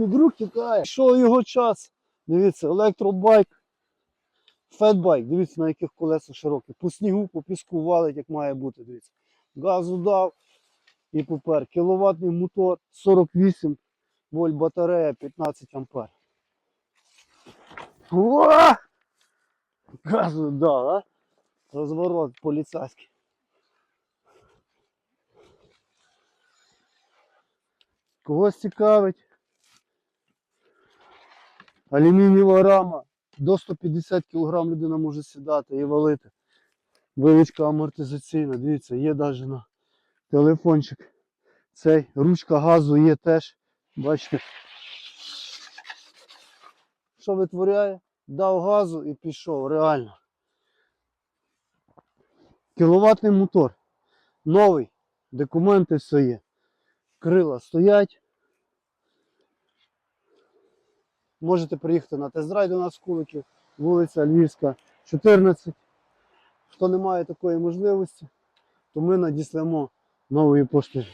Під рук тікає. Що його час? Дивіться, електробайк. Фетбайк, дивіться, на яких колесах широкі. По снігу, по піску валить, як має бути. Дивіться. Газу дав і попер. Кіловатний мотор 48 вольт батарея 15 ампер. О! Газу дав, а? Розворот поліцейський. Когось цікавить. Алюмінієва рама. До 150 кг людина може сідати і валити. Виличка амортизаційна. Дивіться, є навіть на телефончик. Цей ручка газу є теж. Бачите. Що витворяє? Дав газу і пішов, реально. Кіловатний мотор. Новий. Документи все є. Крила стоять. Можете приїхати на тест-драйв до нас Куликів, вулиця Львівська, 14. Хто не має такої можливості, то ми надіслемо нової поштою.